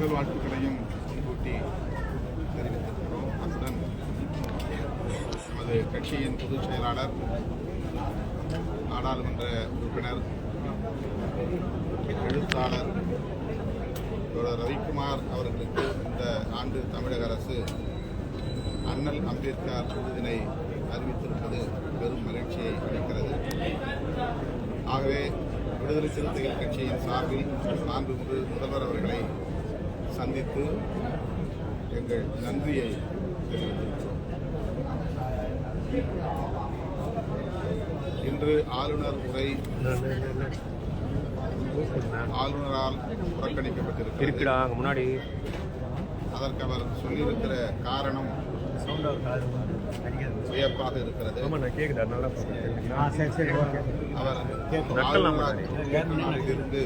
பொங்கல் வாழ்த்துக்களையும் முன்கூட்டி தெரிவித்திருக்கிறோம் அத்துடன் நமது கட்சியின் பொதுச் செயலாளர் நாடாளுமன்ற உறுப்பினர் எழுத்தாளர் தோழர் ரவிக்குமார் அவர்களுக்கு இந்த ஆண்டு தமிழக அரசு அண்ணல் அம்பேத்கர் விருதினை அறிவித்திருப்பது பெரும் மகிழ்ச்சியை அளிக்கிறது. ஆகவே விடுதலை சிறுத்தைகள் கட்சியின் சார்பில் மாண்புமிகு முதல்வர் அவர்களை சந்தித்து எங்கள் நன்றியை இன்று ஆளுநர் உரை ஆளுநரால் புறக்கணிக்கப்பட்டிருக்கிறது. முன்னாடி. அதற்கு அவர் சொல்லியிருக்கிற காரணம் வியப்பாக இருக்கிறது. அவர் இருந்து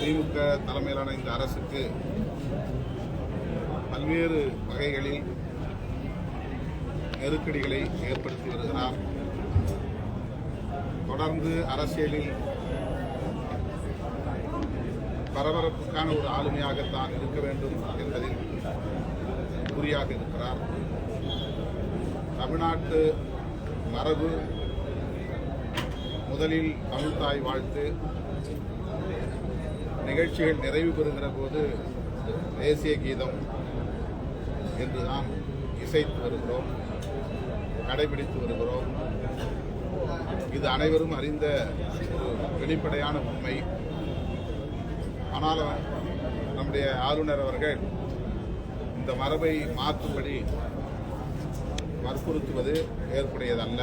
திமுக தலைமையிலான இந்த அரசுக்கு பல்வேறு வகைகளில் நெருக்கடிகளை ஏற்படுத்தி வருகிறார். தொடர்ந்து அரசியலில் பரபரப்புக்கான ஒரு ஆளுமையாகத்தான் இருக்க வேண்டும் என்பதில் குறியாக இருக்கிறார். தமிழ்நாட்டு மரபு முதலில் தமிழ்தாய் வாழ்த்து. நிகழ்ச்சிகள் நிறைவு பெறுகிற போது தேசிய கீதம் என்று நாம் இசைத்து வருகிறோம் கடைபிடித்து வருகிறோம். இது அனைவரும் அறிந்த ஒரு வெளிப்படையான உண்மை. ஆனாலும் நம்முடைய ஆளுநர் அவர்கள் இந்த மரபை மாற்றும்படி வற்புறுத்துவது ஏற்புடையதல்ல.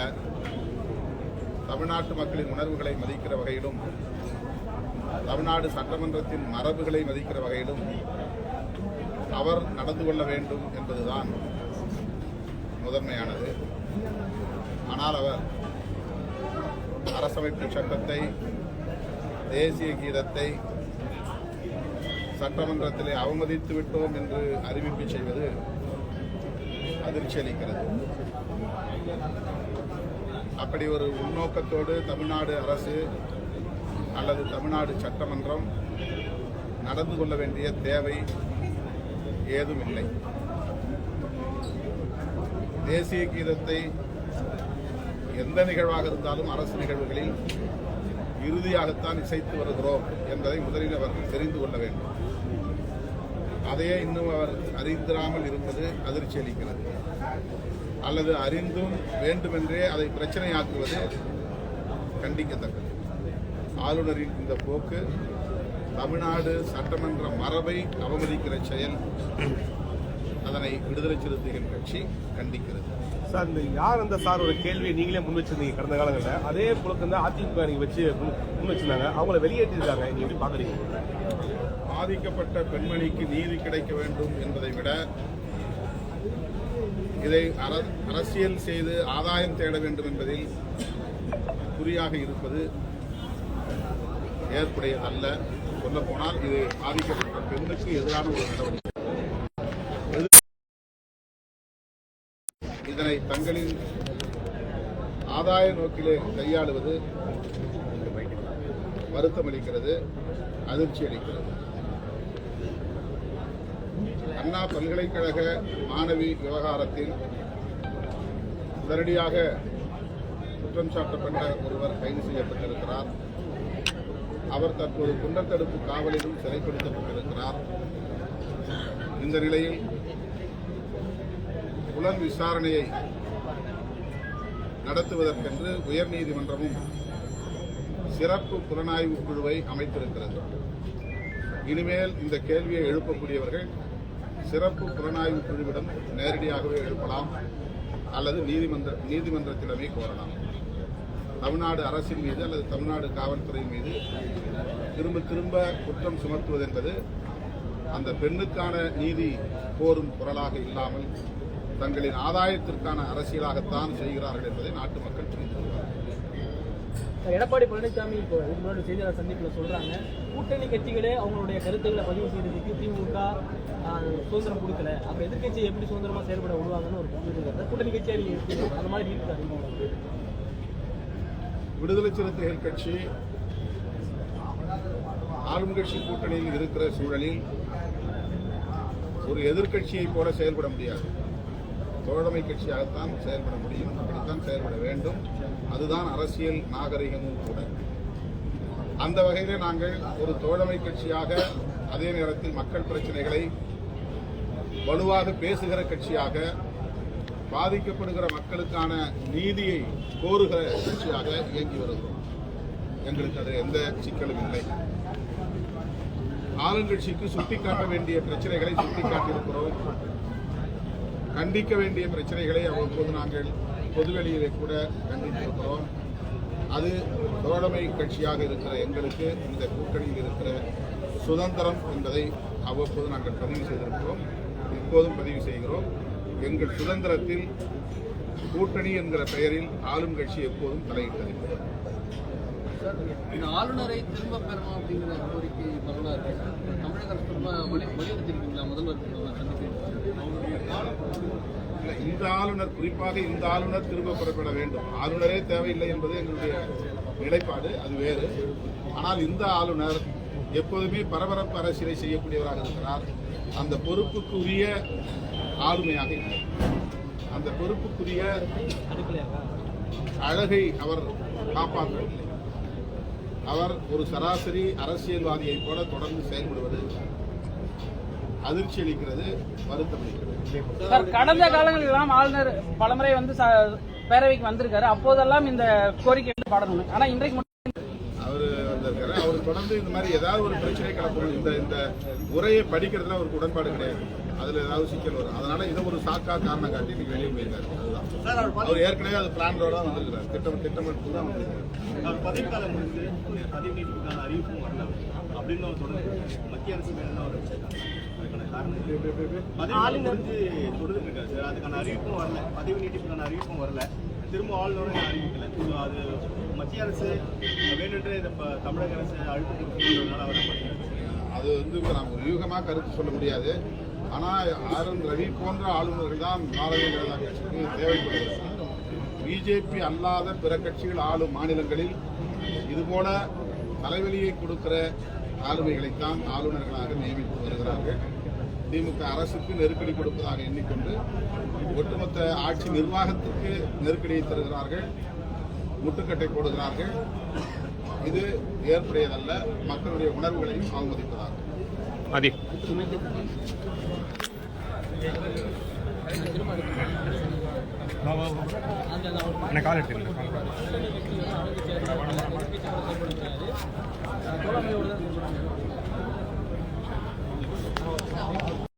தமிழ்நாட்டு மக்களின் உணர்வுகளை மதிக்கிற வகையிலும் தமிழ்நாடு சட்டமன்றத்தின் மரபுகளை மதிக்கிற வகையிலும் அவர் நடந்து கொள்ள வேண்டும் என்பதுதான் முதன்மையானது. ஆனால் அவர் அரசமைப்பு சட்டத்தை தேசிய கீதத்தை சட்டமன்றத்திலே அவமதித்து விட்டோம் என்று அறிவிப்பு செய்வது அதிர்ச்சி அளிக்கிறது அப்படி ஒரு உள்நோக்கத்தோடு தமிழ்நாடு அரசு அல்லது தமிழ்நாடு சட்டமன்றம் நடந்து கொள்ள வேண்டிய தேவை ஏதும் இல்லை தேசிய கீதத்தை எந்த நிகழ்வாக இருந்தாலும் அரசு நிகழ்வுகளில் இறுதியாகத்தான் இசைத்து வருகிறோம் என்பதை முதலில் அவர்கள் தெரிந்து கொள்ள வேண்டும். அதையே இன்னும் அவர் அறிந்திராமல் இருப்பது அதிர்ச்சி அளிக்கிறது. அல்லது அறிந்தும் வேண்டுமென்றே அதை பிரச்சனையாக்குவது கண்டிக்கத்தக்கது. ஆளுநரின் இந்த போக்கு தமிழ்நாடு சட்டமன்ற மரபை அவமதிக்கிற செயல் அதனை விடுதலை சிறுத்தைகள் கட்சி கண்டிக்கிறது. சார் இந்த யார் அந்த சார் ஒரு கேள்வியை நீங்களே முன் வச்சிருந்தீங்க கடந்த காலங்களில்? அதே புலக்கம் தான் அதிமுக நீங்க வச்சு முன் வச்சிருந்தாங்க. அவங்கள வெளியேற்றிருக்காங்க. நீங்க எப்படி பாக்குறீங்க பாதிக்கப்பட்ட பெண்மணிக்கு நீதி கிடைக்க வேண்டும் என்பதை விட இதை அர- அரசியல் செய்து ஆதாயம் தேட வேண்டும் என்பதில் குறியாக இருப்பது ஏற்புடையதல்ல சொல்லப்போனால் இது பாதிக்கப்பட்ட பெண்ணுக்கு எதிரான ஒரு நடவடிக்கை. இதனை தங்களின் ஆதாய நோக்கிலே கையாளுவது வருத்தமளிக்கிறது அதிர்ச்சி அளிக்கிறது. அண்ணா பல்கலைக்கழக மாணவி விவகாரத்தில் உடனடியாக குற்றம் சாட்டப்பட்ட ஒருவர் கைது செய்யப்பட்டிருக்கிறார். அவர் தற்போது குண்டத்தடுப்பு காவலிலும் சிறைப்படுத்தப்பட்டிருக்கிறார். இந்த நிலையில் புலன் விசாரணையை நடத்துவதற்கென்று உயர்நீதிமன்றமும் சிறப்பு புலனாய்வு குழுவை அமைத்திருக்கிறது. இனிமேல் இந்த கேள்வியை எழுப்பக்கூடியவர்கள் சிறப்பு புலனாய்வு குழுவிடம் நேரடியாகவே எழுப்பலாம் அல்லது நீதிமன்ற நீதிமன்றத்திடமே கோரலாம். தமிழ்நாடு அரசின் மீது அல்லது தமிழ்நாடு காவல்துறை மீது திரும்ப திரும்ப குற்றம் சுமத்துவது என்பது அந்த பெண்ணுக்கான நீதி கோரும் குரலாக இல்லாமல் தங்களின் ஆதாயத்திற்கான அரசியலாகத்தான் செய்கிறார்கள் என்பதை நாட்டு மக்கள் புரிந்து கொள்வார்கள். எடப்பாடி பழனிசாமி இப்போ இதுக்கு முன்னாடி செய்தியாளர் சந்திப்பில் சொல்றாங்க கூட்டணி கட்சிகளே அவங்களுடைய கருத்துக்களை பதிவு செய்யறதுக்கு திமுக சுதந்திரம் கொடுக்கல. அப்ப எதிர்க்கட்சி எப்படி சுதந்திரமா செயல்பட விடுவாங்கன்னு ஒரு கூட்டணி கட்சியாக அந்த மாதிரி இருக்கு விடுதலை சிறுத்தைகள் கட்சி ஆளும் கட்சி கூட்டணியில் இருக்கிற சூழலில் ஒரு எதிர்க்கட்சியைப் போல செயல்பட முடியாது. தோழமை கட்சியாகத்தான் செயல்பட முடியும். அப்படித்தான் செயல்பட வேண்டும். அதுதான் அரசியல் நாகரிகமும் கூட. அந்த வகையிலே நாங்கள் ஒரு தோழமை கட்சியாக அதே நேரத்தில் மக்கள் பிரச்சனைகளை வலுவாக பேசுகிற கட்சியாக பாதிக்கப்படுகிற மக்களுக்கான நீதியை கோருகிற கட்சியாக இயங்கி வருகிறோம். எங்களுக்கு அது எந்த சிக்கலும் இல்லை. ஆளுங்கட்சிக்கு சுட்டிக்காட்ட வேண்டிய பிரச்சனைகளை சுட்டிக்காட்டியிருக்கிறோம். கண்டிக்க வேண்டிய பிரச்சனைகளை அவ்வப்போது நாங்கள் பொதுவெளியிலே கூட கண்டித்திருக்கிறோம். அது தோழமை கட்சியாக இருக்கிற எங்களுக்கு இந்த கூட்டணியில் இருக்கிற சுதந்திரம் என்பதை அவ்வப்போது நாங்கள் பதிவு செய்திருக்கிறோம். இப்போதும் பதிவு செய்கிறோம். எங்கள் சுதந்திரத்தில் கூட்டணி என்கிற பெயரில் ஆளும் கட்சி எப்போதும் தலையிட்டதில்லை இந்த ஆளுநரை திரும்ப பெறணும் அப்படிங்கிற கோரிக்கை தமிழக அரசு வலியுறுத்திருக்கீங்களா முதல்வர் இந்த ஆளுநர் குறிப்பாக இந்த ஆளுநர் திரும்ப பெறப்பட வேண்டும். ஆளுநரே தேவையில்லை என்பது எங்களுடைய நிலைப்பாடு அது வேறு. ஆனால் இந்த ஆளுநர் எப்போதுமே பரபரப்பு அரசியலை செய்யக்கூடியவராக இருக்கிறார். அந்த பொறுப்புக்குரிய ஆளுமையாக இல்லை. அந்த பொறுப்புக்குரிய அழகை அவர் காப்பாற்றவில்லை. அவர் ஒரு சராசரி அரசியல்வாதியைப் போல தொடர்ந்து செயல்படுவது அதிர்ச்சி அளிக்கிறது வருத்தம் அளிக்கிறது. கடந்த காலங்களில் எல்லாம் ஆளுநர் பலமுறை வந்து பேரவைக்கு வந்திருக்காரு. அப்போதெல்லாம் இந்த கோரிக்கை பாடணும் ஆனா இன்றைக்கு மட்டும் அவர் வந்திருக்காரு அவர் தொடர்ந்து இந்த மாதிரி ஏதாவது ஒரு பிரச்சனை கிளப்பணும் இந்த இந்த உரையை படிக்கிறதுல அவருக்கு உடன்பாடு கிடையாது. அதுல ஏதாவது சிக்கல் வரும். அதனால இதை ஒரு சாக்கா காரணம் காட்டி இன்னைக்கு வெளியே போயிருக்காரு. அதுதான் அவர் ஏற்கனவே அது பிளானோட தான் வந்திருக்கிறார். திட்டம் திட்டமிட்டு தான் வந்திருக்காரு அவர் பதவிக்காலம் முடிந்து பதவி நீட்டிப்புக்கான அறிவிப்பும் வரல. அப்படின்னு அவர் தொடர்ந்து மத்திய அரசு மேல அவர் வச்சிருக்காங்க? பதவி முடிஞ்சு தொடர்ந்து இருக்காரு சார். அதுக்கான அறிவிப்பும் வரல. பதவி நீட்டிப்புக்கான அறிவிப்பும் வரல. திரும்ப ஆளுநரும் அறிவிக்கல. ஸோ அது மத்திய அரசு வேணுன்றே இதை தமிழக அரசு அழுத்தம் கொடுக்கணுன்றதுனால அவர் அது வந்து இப்போ நாம் யூகமாக கருத்து சொல்ல முடியாது. ஆனால் ஆர். என். ரவி போன்ற ஆளுநர்கள் தான் பாரதிய ஜனதா கட்சிக்கு தேவைப்படுகிறது. பிஜேபி அல்லாத பிற கட்சிகள் ஆளும் மாநிலங்களில் இதுபோல தலைவலியை கொடுக்கிற ஆளுமைகளைத்தான் ஆளுநர்களாக நியமித்து வருகிறார்கள். திமுக அரசுக்கு நெருக்கடி கொடுப்பதாக எண்ணிக்கொண்டு ஒட்டுமொத்த ஆட்சி நிர்வாகத்திற்கு நெருக்கடியை தருகிறார்கள் முட்டுக்கட்டை போடுகிறார்கள். இது ஏற்புடையதல்ல மக்களுடைய உணர்வுகளையும் அவமதிப்பதாகும் ஆதி என்ன கால் எடுத்துக்கணும்